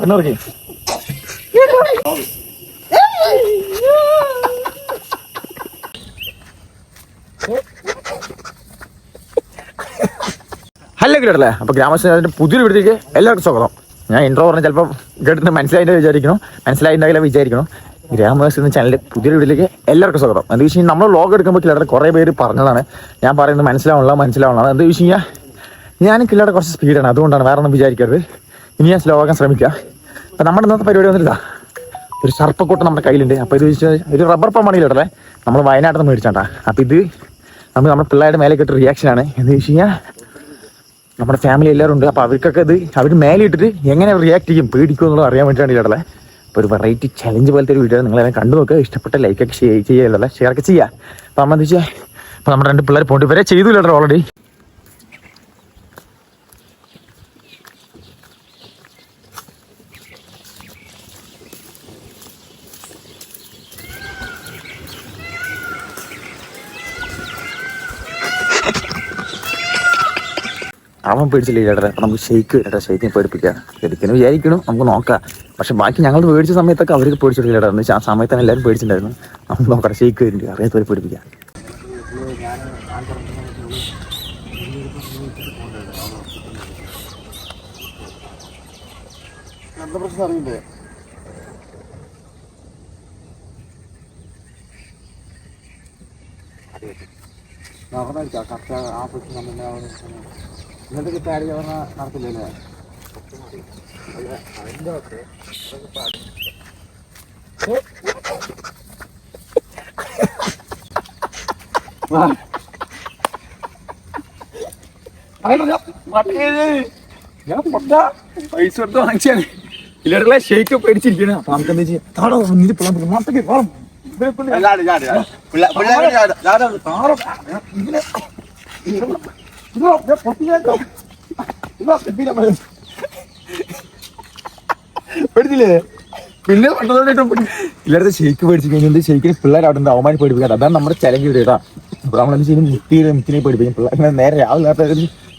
കണ്ണുറക്കി. Hello കേട്ടല്ലേ അപ്പൊ ഗ്രാമസ്വരാജിന്റെ പുതിയൊരു വീട്ടിലേക്ക് എല്ലാവർക്കും സ്വാഗതം. ഞാൻ ഇൻട്രോ പറഞ്ഞ ചിലപ്പോൾ കേട്ടിട്ട് മനസ്സിലായിട്ട് വിചാരിക്കണം മനസ്സിലായിട്ടുണ്ടാകില്ല വിചാരിക്കണം ഗ്രാമവാസി എന്ന ചാനലിൽ പുതിയൊരു വീട്ടിലേക്ക് എല്ലാവർക്കും സ്വാഗതം. എന്താ വെച്ച് കഴിഞ്ഞാൽ നമ്മൾ വ്ളോഗ് എടുക്കുമ്പോൾ കില്ലാടെ കുറേ പേര് പറഞ്ഞതാണ്. ഞാൻ പറയുന്നത് മനസ്സിലാവണല്ലോ മനസ്സിലാവണല്ലോ എന്താ വെച്ച് കഴിഞ്ഞാൽ ഞാൻ കില്ലാടെ കുറച്ച് സ്പീഡാണ് അതുകൊണ്ടാണ് വേറെ ഒന്നും വിചാരിക്കരുത്. ഇനി ഞാൻ സ്ലോ ആക്കാൻ ശ്രമിക്കുക. അപ്പം നമ്മുടെ ഇന്നത്തെ പരിപാടി വന്നിട്ടാ ഒരു സർപ്പക്കൂട്ട് നമ്മുടെ കയ്യിലുണ്ട്. അപ്പോൾ ഇത് വെച്ച് ഒരു റബ്ബർ പമ്പാണിയില്ലേ നമ്മൾ വയനാട്ടിൽ നിന്ന് മേടിച്ചാട്ടാ. അപ്പോൾ ഇത് നമ്മൾ നമ്മുടെ പിള്ളേരുടെ മേലെ കിട്ടിയ റിയാക്ഷനാണ് എന്ന് വെച്ച് കഴിഞ്ഞാൽ നമ്മുടെ ഫാമിലി എല്ലാവരും ഉണ്ട്. അപ്പോൾ അവർക്കൊക്കെ ഇത് അവർ മേലെ ഇട്ടിട്ട് എങ്ങനെ റിയാക്ട് ചെയ്യും പേടിക്കും എന്നുള്ളത് അറിയാൻ വേണ്ടിയിട്ടാണ് ഇടലെ അപ്പോൾ ഒരു വെറൈറ്റി ചലഞ്ച് പോലത്തെ ഒരു വീഡിയോ നിങ്ങളെല്ലാം കണ്ടു നോക്കുക ഇഷ്ടപ്പെട്ട ലൈക്കൊക്കെ ഷെയർ ചെയ്യുക. ഷെയർ ഒക്കെ ചെയ്യുക. അപ്പോൾ നമ്മൾ എന്താ വെച്ചാൽ അപ്പോൾ നമ്മുടെ രണ്ട് പിള്ളേർ പോണ്ടി. വരെ ചെയ്തു ഓൾറെഡി അവൻ പേടിച്ചില്ല ചേട്ടാ നമുക്ക് ഷെയ്ക്ക് ചേട്ടാ ഷെയ്ക്കിനെ പേടിപ്പിക്കാം. ശരിക്കും വിചാരിക്കണം നമുക്ക് നോക്കാം. പക്ഷെ ബാക്കി ഞങ്ങൾ പേടിച്ച സമയത്തൊക്കെ അവർക്ക് പേടിച്ചിട്ടില്ല ചേട്ടാ എന്ന് ആ സമയത്താണ് എല്ലാവരും പേടിച്ചിട്ടുണ്ടായിരുന്നു. നമുക്ക് നോക്കാം ഷെയ്ക്ക് വരുന്നുണ്ട്. അറിയാത്തവരെ പേടിപ്പിക്കാം. പ്രശ്നം അറിയില്ലേ? കറക്റ്റ് ആ പ്രശ്നം തന്നെ ഇന്നത്തെ പാടി പറഞ്ഞാൽ നടത്തില്ലല്ലേ? ഞാൻ പൊട്ട പൈസ കൊടുത്ത് വാങ്ങിച്ചാണ്. ഇല്ലാട്ടുള്ള ഷെയ്ക്ക് പേടിച്ചിരിക്കണം അപ്പൊ നമുക്ക് എന്താ ചെയ്യാം? താടോ നീ പിള്ളേർ മാസത്തേക്ക് വേണം പേടിച്ചില്ലേ? പിന്നെ ഇല്ലാത്ത ഷെയ്ക്ക് പേടിച്ചു കഴിഞ്ഞാൽ ഷെയ്ക്കിന് പിള്ളേർ അവിടെ അവമാനം പേടിപ്പിക്കാറ് അതാണ് നമ്മുടെ ചലഞ്ച് കേട്ടാ. അപ്പൊ നമ്മളെന്ത് ചെയ്യും? മുത്തിയുടെ മുത്തിനെ പേടിപ്പിക്കും. പിള്ളേരെ നേരെ രാവിലെ നേരത്തെ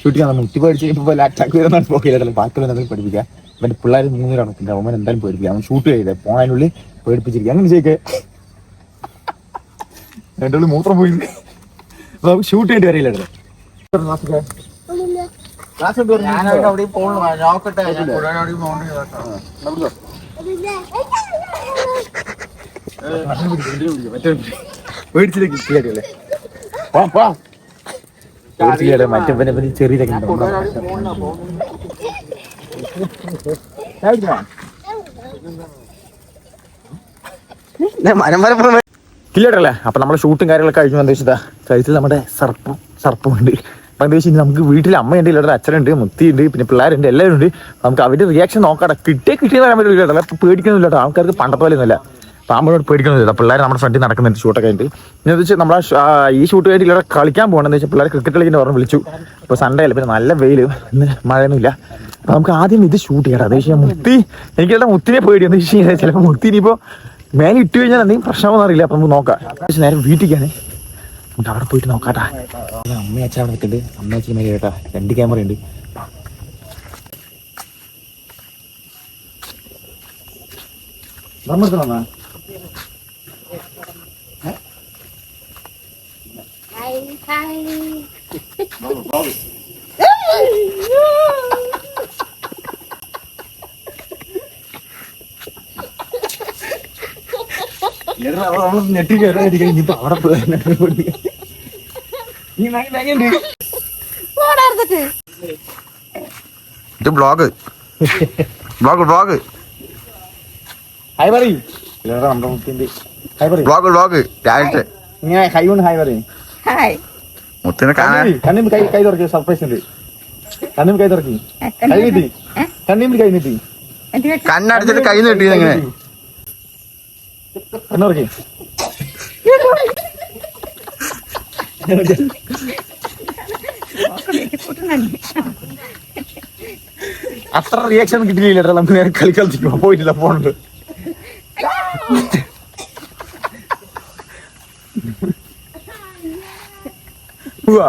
ഷൂട്ട് ചെയ്യാൻ മുത്തി പേടിച്ച് കഴിയുമ്പോൾ അറ്റാക്ക് വരുന്നതാണ് പോകില്ല ബാക്കിയുള്ള എന്തെങ്കിലും പേടിപ്പിക്കാം. ഇവന്റെ പിള്ളേർ മൂന്നുപേരാണ് പിന്നെ അവൻ എന്തായാലും പേടിപ്പിക്കുക അവൻ ഷൂട്ട് ചെയ്തേ. പോണതിനുള്ളിൽ പേടിപ്പിച്ചിരിക്കുക അങ്ങനെ ചെയ്യൊക്കെ രണ്ടുള്ളിൽ മൂത്രം പോയി. ഷൂട്ട് ചെയ്യേണ്ടി വരില്ല പേടിച്ചില്ലേ മറ്റേ പിന്നെ ചെറിയ കില്ലട്ടല്ലേ അപ്പൊ നമ്മളെ ഷൂട്ടും കാര്യങ്ങളൊക്കെ കഴിഞ്ഞു എന്താ വെച്ചാ കഴിച്ചത് നമ്മുടെ സർപ്പം സർപ്പമുണ്ട് അപ്പൊ എന്താ വെച്ചാൽ നമുക്ക് വീട്ടിൽ അമ്മയുണ്ട് ഇല്ലാതെ അച്ഛനുണ്ട് മുത്തിയുണ്ട് പിന്നെ പിള്ളേരുണ്ട് എല്ലാവരും ഉണ്ട് നമുക്ക് അവരുടെ റിയാക്ഷൻ നോക്കട്ടെ. കിട്ടിയേ കിട്ടിയെന്ന് പറയാൻ പറ്റില്ല അപ്പം പേടിക്കുന്നില്ല കേട്ടോ. ആൾക്കാർക്ക് പണ്ടത്തെ പോലെ ഒന്നുമില്ല പാമ്പോട് പേടിക്കുന്നില്ല പിള്ളേർ നമ്മുടെ ഫ്രണ്ടിൽ നടക്കുന്നുണ്ട് ഷൂട്ടൊക്കെ ആയിട്ട് എന്ന് വെച്ചാൽ നമ്മളെ ഈ ഷൂട്ട് കഴിഞ്ഞിട്ട് ഇല്ല കളിക്കാൻ പോകണമെന്ന് വെച്ചാൽ പിള്ളേർ ക്രിക്കറ്റ് കളിക്കുന്ന പറഞ്ഞ് വിളിച്ചു. ഇപ്പോൾ സൺഡേ അല്ല? പിന്നെ നല്ല വെയിൽ ഇന്ന് മഴയൊന്നുമില്ല. അപ്പം നമുക്ക് ആദ്യം ഇത് ഷൂട്ട് ചെയ്യണം അത് വെച്ചാൽ മുത്തി എനിക്ക് മുത്തിനെ പേടി എന്ന് വെച്ച് കഴിഞ്ഞാൽ ചിലപ്പോൾ മുത്തി ഇനിയിപ്പോൾ മേലെ ഇട്ട് കഴിഞ്ഞാൽ എന്തെങ്കിലും പ്രശ്നമൊന്നും അറിയില്ല അപ്പം നമുക്ക് നോക്കാം. നേരെ വീട്ടിലേക്കാണ് നമുക്ക് അവിടെ പോയിട്ട് നോക്കാട്ടാ. അമ്മ അച്ഛൻ അവിടെ നിൽക്കുന്നുണ്ട്. അമ്മ അച്ഛൻ മേലെ കേട്ടാ. രണ്ട് ക്യാമറ ഉണ്ട്. നമ്മളെടുത്തണോ Hi, hi. ഇനിയിപ്പോ അവിടെ പോയി ഇത് ബ്ലോഗ് ബ്ലോഗ് ബ്ലോഗ് ഹായ് പറയും ഇല്ലടാ നമ്മുടെ മുത്തിന്റെ. ഹായ് പറയും ബ്ലോഗ് ബ്ലോഗ് രാവിലത്തെ. ഇങ്ങനെ കൈ കൊണ്ട് ഹായ് പറയും Hi. മുത്തിനെ കാണാൻ. കണ്ണിന് കൈ കൈ തുറക്കി സർപ്രൈസ് ഉണ്ട്. കണ്ണിന് കൈ തുറക്കി. കൈ നീട്ടി. കണ്ണിന് കൈ നീട്ടി. കൈ എങ്ങനെ കണ്ണുറക്കി. അത്ര റിയാക്ഷൻ കിട്ടിയില്ല നമുക്ക് നേരെ കളി കളിച്ചിട്ട് പോയിട്ടില്ല ഫോണുണ്ട് പോവാ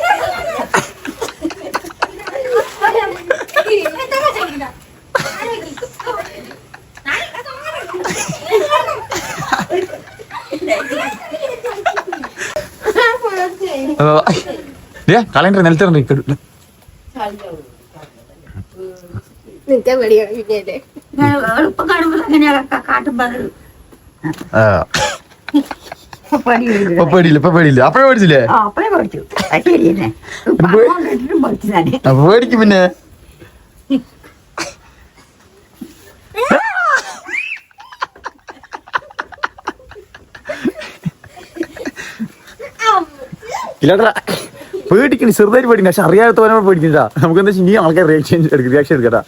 പേടിയില്ല ഇപ്പൊ പേടിയില്ല. അപ്പഴേ പേടിച്ചില്ലേ ആ അപ്പഴേ പഠിച്ചു അത് ശരിയെന്നെ പണം കണ്ടിട്ടും പഠിച്ചു തന്നെ അപ്പൊ പേടിക്കും പിന്നെ ഇല്ലാട്ടാ പേടിക്കണി ചെറുതായിട്ട് പേടിക്കണം. പക്ഷെ അറിയാത്തവനോട് പേടിക്കണ്ടാ നമുക്ക് എന്താ ഇനി ആൾക്കാർ റിയാക്ഷൻ റിയാക്ഷൻ എടുക്കട്ടാ.